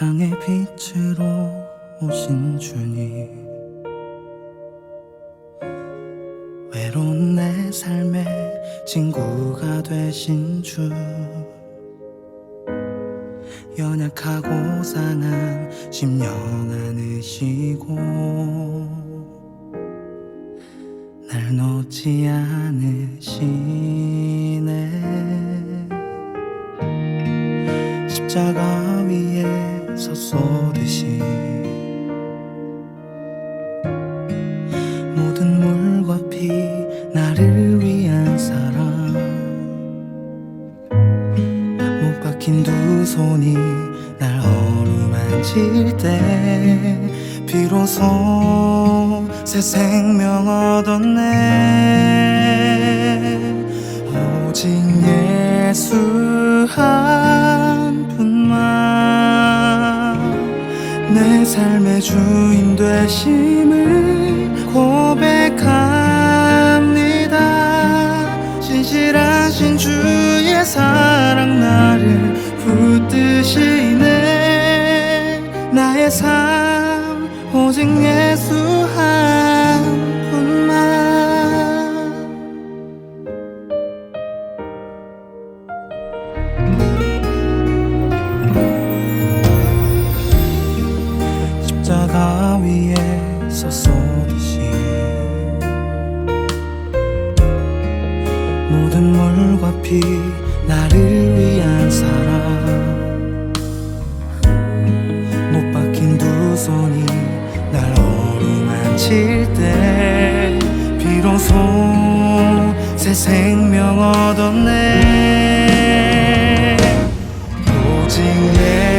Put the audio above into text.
세상의 빛으로 오신 주님. 외로운 내 삶의 친구가 되신 주. 연약하고 상한 심령 안으시고 날 놓지 않으시네. 십자가 위에 서 쏟으신 모든 물과 피 나를 위한 사랑. 못 박힌 두 손이 날 어루만질 때 비로소 새 생명 얻었네 삶의 주인 되심을 고백합니다. 진실하신 주의 사랑 나를 붙드시네. 나의 삶 오직 예수 한 물과 피 나를 위한 사랑. 못 박힌 두 손이 날 어루만칠 때 비로소 새 생명 얻었네. 오직 예